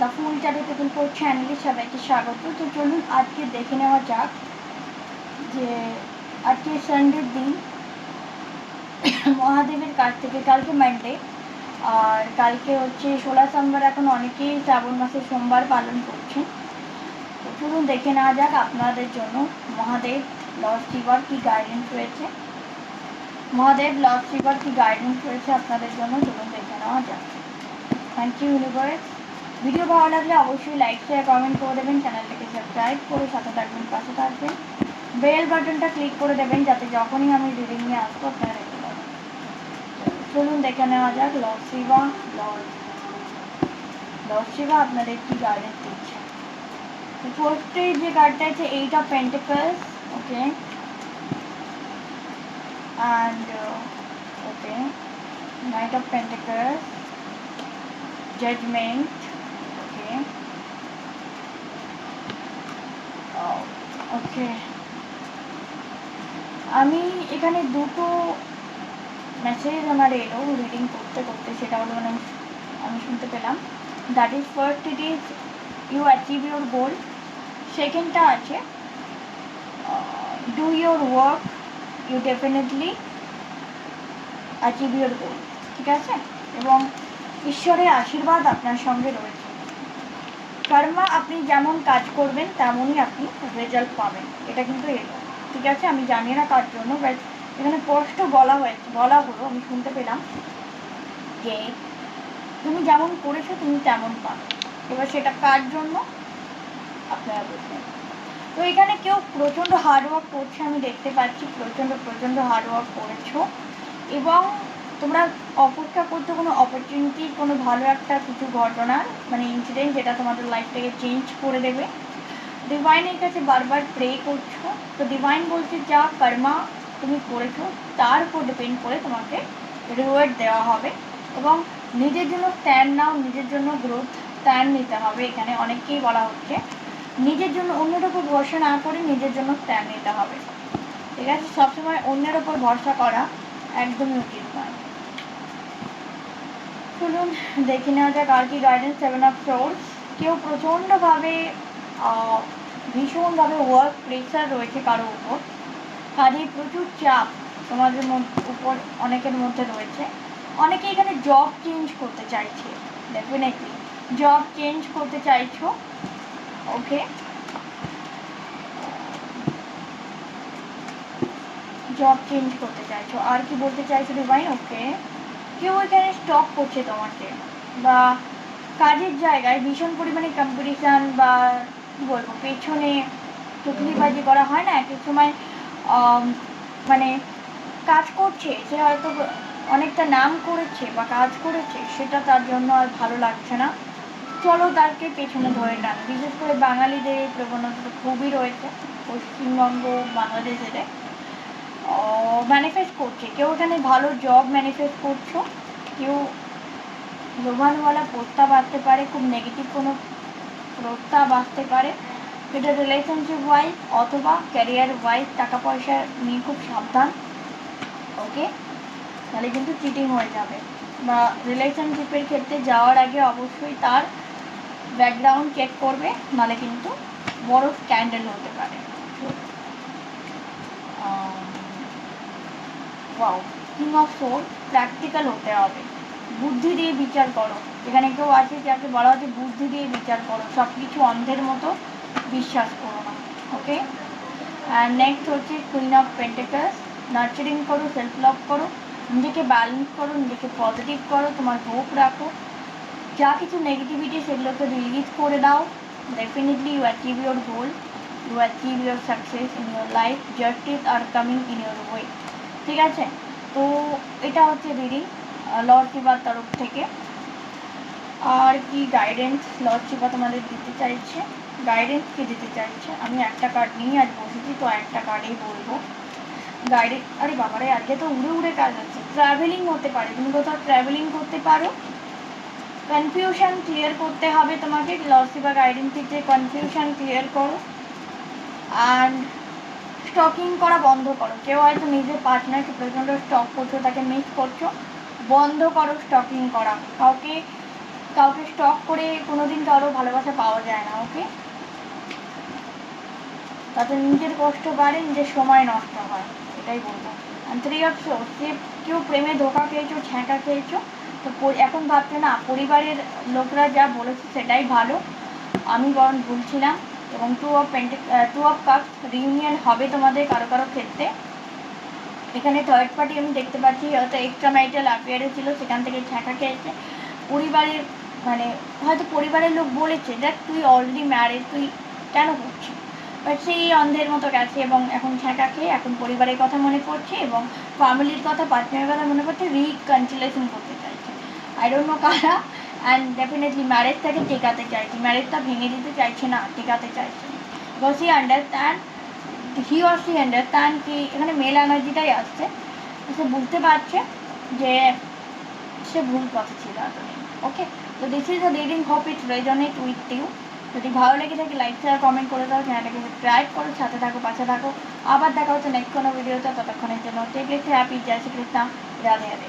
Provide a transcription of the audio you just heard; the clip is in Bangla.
দ্য ফুল টেবিল ফোর চ্যানেলে সবাইকে স্বাগত। তো চলুন আজকে দেখে নেওয়া যাক যে আজকে সানডের দিন। মহাদেবের কাছ থেকে কালকে মানডে আর কালকে হচ্ছে ষোলা সোমবার, এখন অনেকেই শ্রাবণ মাসের সোমবার পালন করছেন। তো চলুন দেখে নেওয়া যাক আপনাদের জন্য মহাদেব লর্ড শিবার কী গাইডেন্স রয়েছে। মহাদেব লর্ড শিবার কী গাইডেন্স রয়েছে আপনাদের জন্য? চলুন দেখে নেওয়া যাক। থ্যাংক ইউ ইউনিভার্স ভিডিও ভালো লাগলে অবশ্যই লাইক শেয়ার কমেন্ট করে দেবেন চ্যানেলটাকে সাবস্ক্রাইব করে সাথে থাকবেন পাশে থাকবেন। বেল বাটনটা ক্লিক করে দেবেন যাতে যখনই আমি রিডিং নিয়ে আসব আপনারা দেখতে পাবেন। চলুন দেখে নেওয়া যাক lord Shiva lord lord Shiva আপনাদের কি গাইডেন্স দিচ্ছে ফার্স্টে যে কার্ডটা আছে eight of pentacles okay and uh, okay knight of pentacles judgment okay oh, okay আমি এখানে দুটো মেসেজ আমার এলো রিডিং করতে করতে, সেটা হলো মানে আমি শুনতে পেলাম। That is first it is you achieve your goal সেকেন্ডটা আছে do your work you definitely achieve your goal ঠিক আছে? এবং ঈশ্বরের আশীর্বাদ আপনার সঙ্গে রয়েছে। কর্মা, আপনি যেমন কাজ করবেন, তেমনই আপনি রেজাল্ট পাবেন। এটা কিন্তু ঠিক আছে? আমি জানি না কার জন্য বাট এখানে স্পষ্ট বলা হয়েছে, বলা হলো, আমি শুনতে পেলাম যে তুমি যেমন করেছ, তুমি তেমন পাবে। এবার সেটা কার জন্য? আপনারা বুঝবেন। তো এখানে কেউ প্রচণ্ড হার্ডওয়ার্ক করছে, আমি দেখতে পাচ্ছি, প্রচণ্ড প্রচণ্ড হার্ডওয়ার্ক করেছ। এবং তোমরা অপেক্ষা করছ কোনো অপরচুনিটি কোনো ভালো একটা কিছু ঘটনার মানে ইনসিডেন্ট যেটা তোমাদের লাইফটাকে চেঞ্জ করে দেবে। ডিভাইনের কাছে বারবার প্রে করছ। তো ডিভাইন বলছে, যা কর্মা তুমি করেছ, তার উপর ডিপেন্ড করে তোমাকে রিওয়ার্ড দেওয়া হবে এবং নিজের জন্য স্ট্যান্ড নাও, নিজের জন্য গ্রোথ স্ট্যান্ড নিতে হবে। এখানে অনেককেই বলা হচ্ছে। নিজের জন্য অন্যের ওপর ভরসা না করে নিজের জন্য স্ট্যান্ড নিতে হবে। ঠিক আছে? সবসময় অন্যের ওপর ভরসা করা একদমই উচিত নয়। চলুন দেখে নেওয়া যাক আর কি গাইডেন্স সেভেন অফ সোর্স কেউ প্রচণ্ডভাবে ভীষণভাবে ওয়ার্ক প্রেশার রয়েছে কারও উপর। কাজে প্রচুর চাপ তোমাদের উপর অনেকের মধ্যে রয়েছে। অনেকে এখানে জব চেঞ্জ করতে চাইছে ডেফিনেটলি জব চেঞ্জ করতে চাইছো ওকে জব চেঞ্জ করতে চাইছো। আর কি বলতে চাইছো ডিভাইন ওকে কেউ এখানে স্টপ করছে তোমাকে বা কাজের জায়গায় ভীষণ পরিমাণে কম্পিটিশান বা কী বলব, পেছনে চুকলিবাজি করা হয় না এক সময় মানে কাজ করছে, সে হয়তো অনেকটা নাম করেছে বা কাজ করেছে, সেটা তার জন্য আর ভালো লাগছে না। চলো তাকে পেছনে ধরে টান বিশেষ করে বাঙালিদের এই প্রবণতা খুবই রয়েছে, পশ্চিমবঙ্গ, বাংলাদেশের। ম্যানিফেস্ট করছে। কেউ এখানে ভালো জব ম্যানিফেস্ট করছ? কেউ লোভানওয়ালা প্রস্তাব আসতে পারে, খুব নেগেটিভ কোনো প্রস্তাব আসতে পারে। সেটা রিলেশনশিপ ওয়াইজ অথবা ক্যারিয়ার ওয়াইজ টাকা পয়সা নিয়ে খুব সাবধান ওকে তাহলে কিন্তু চিটিং হয়ে যাবে। বা রিলেশনশিপের ক্ষেত্রে যাওয়ার আগে অবশ্যই তার ব্যাকগ্রাউন্ড চেক করবে, নাহলে কিন্তু বড় স্ক্যান্ডেল হতে পারে। Wow king of soul practical হতে হবে। বুদ্ধি দিয়ে বিচার করো। এখানে কেউ আছে যাকে বলা হচ্ছে বুদ্ধি দিয়ে বিচার করো। সব কিছু অন্ধের মতো বিশ্বাস করো না। ওকে নেক্সট হচ্ছে কুইন অফ পেন্টেকাস নার্চারিং করো সেলফ লাভ করো। নিজেকে ব্যালেন্স করো, নিজেকে পজিটিভ করো, তোমার হোপ রাখো। যা কিছু নেগেটিভিটি সেগুলোকে রিলিজ করে দাও। Definitely you achieve your goal you achieve your success in your life justice are coming in your way ঠিক আছে? তো এটা হচ্ছে রিডিং লর্ড শিবার তরফ থেকে। আর কি গাইডেন্স লর্ড শিবা তোমাদের দিতে চাইছে? গাইডেন্স কি দিতে চাইছে? আমি একটা কার্ড নিয়ে আজ বসেছি, তো একটা কার্ডেই বলব। গাইডেন্স আরে বাবারে, আজকে তো উড়ে উড়ে কাজ হচ্ছে। ট্রাভেলিং হতে পারে, তুমি কোথাও ট্রাভেলিং করতে পারো। কনফিউশন ক্লিয়ার করতে হবে তোমাকে। লর্ড শিবা গাইডেন্স দিচ্ছে কনফিউশন ক্লিয়ার করো। অ্যান্ড স্টকিং করা বন্ধ করো। কেউ হয়তো নিজের পার্টনারকে প্রচণ্ড স্টক করছ, তাকে মিস করছ, বন্ধ করো স্টকিং করা। কাউকে কাউকে স্টক করে কোনোদিন কারও ভালোবাসা পাওয়া যায় না ওকে তাতে নিজের কষ্ট বাড়ে, নিজের সময় নষ্ট হয়, এটাই বলব। থ্রি অফ সে কেউ প্রেমে ধোকা খেয়েছো, ছ্যাঁকা খেয়েছো, তো এখন ভাবছে না, পরিবারের লোকরা যা বলেছে সেটাই ভালো। আমি বরং ভুলছিলাম এবং two of পেন্টে two of cup reunion হবে তোমাদের কারও কারও ক্ষেত্রে। এখানে থার্ড পার্টি আমি দেখতে পাচ্ছি, হয়তো এক্সট্রা ম্যারিটাল অ্যাফেয়ারে ছিল, সেখান থেকে ছ্যাঁকা খেয়েছে। পরিবারের মানে হয়তো পরিবারের লোক বলেছে, দেখ, তুই অলরেডি ম্যারেড তুই কেন করছিস? বাট সেই অন্ধের মতো গেছে এবং এখন ছ্যাঁকা খেয়ে এখন পরিবারের কথা মনে পড়ছে এবং ফ্যামিলির কথা পার্টনারের কথা মনে পড়ছে রিকনসিলেশন করতে চাইছে। আই ডোন্ট নো কারা অ্যান্ড ডেফিনেটলি ম্যারেজটাকে টেকাতে চাইছে? ম্যারেজটা ভেঙে দিতে চাইছে না, টেকাতে চাইছে। Because he understand he or she understand কি এখানে মেল এনার্জিটাই আসছে। সে বুঝতে পারছে যে সে ভুল পথে ছিল এতদিন। ওকে তো this is the reading hope it resonate with you যদি ভালো লেগে থাকে লাইক শেয়ার কমেন্ট করে দাও। চ্যানেলটাকে সাবস্ক্রাইব করো, সাথে থাকো, পাশে থাকো। আবার দেখা হচ্ছে নেক্সট কোনো ভিডিওতে ততক্ষণের জন্য টেক হ্যাপি জয় শ্রী কৃষ্ণ রাধে রাধে।